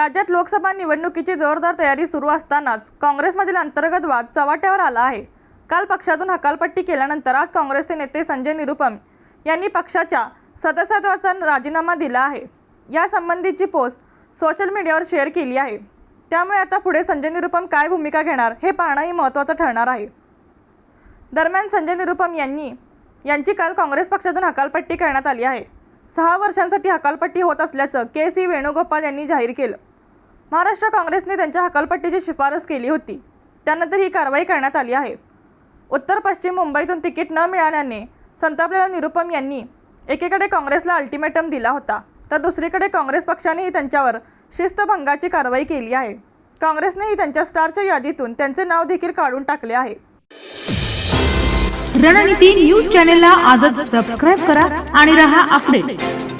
राज्यात लोकसभा निवडणुकीची जोरदार तयारी सुरू असतानाच काँग्रेसमधील अंतर्गत वाद चव्हाट्यावर आला आहे. काल पक्षातून हकालपट्टी केल्यानंतर आज काँग्रेसचे नेते संजय निरुपम यांनी पक्षाच्या सदस्यत्वाचा राजीनामा दिला आहे. यासंबंधीची पोस्ट सोशल मीडियावर शेअर केली आहे. त्यामुळे आता पुढे संजय निरुपम काय भूमिका घेणार हे पाहणंही महत्त्वाचं ठरणार आहे. दरम्यान संजय निरुपम यांनी यांची काल काँग्रेस पक्षातून हकालपट्टी करण्यात आली आहे. सहा वर्षांसाठी हकालपट्टी होत असल्याचं के सी वेणुगोपाल यांनी जाहीर केलं. महाराष्ट्र काँग्रेसने त्यांच्या हकालपट्टीची शिफारस केली होती. त्यानंतर ही कारवाई करण्यात आली आहे. उत्तर पश्चिम मुंबईतून तिकीट न मिळाल्याने संतापलेल्या निरुपम यांनी एकीकडे काँग्रेसला अल्टिमेटम दिला होता तर दुसरीकडे काँग्रेस पक्षानेही त्यांच्यावर शिस्तभंगाची कारवाई केली आहे. काँग्रेसनेही त्यांच्या स्टारच्या यादीतून त्यांचे नाव देखील काढून टाकले आहे. रणनीती न्यूज चॅनेलला आजच सबस्क्राईब करा आणि रहा अपडेट